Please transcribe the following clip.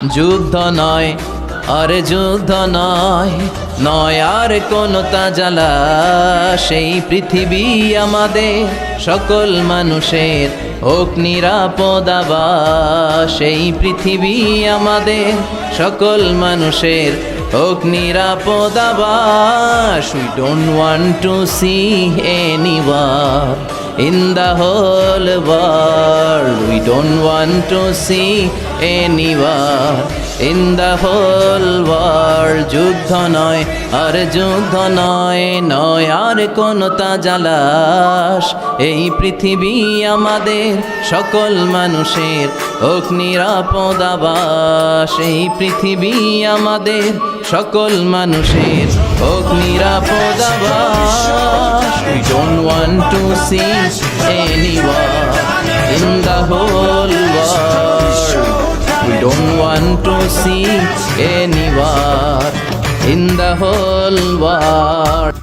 যুদ্ধ নয়, আর যুদ্ধ নয় নয় আর কোন তাজালা। সেই পৃথিবী আমাদের সকল মানুষের হোক নিরাপদ আবাস। সেই পৃথিবী আমাদের সকল মানুষের হোক নিরাপদ আবাস। We don't want to see anywhere in the whole world. We don't want to see anyone in the whole world. যুদ্ধ নয়, আর যুদ্ধ নয় নয় আর কোন তাজালাস এই পৃথিবী আমাদের সকল মানুষের হোক নিরাপদ আবাস এই পৃথিবী আমাদের সকল মানুষের হোক নিরাপদ আবাস want to see anyone in the whole world. We don't want to see anyone in the whole world.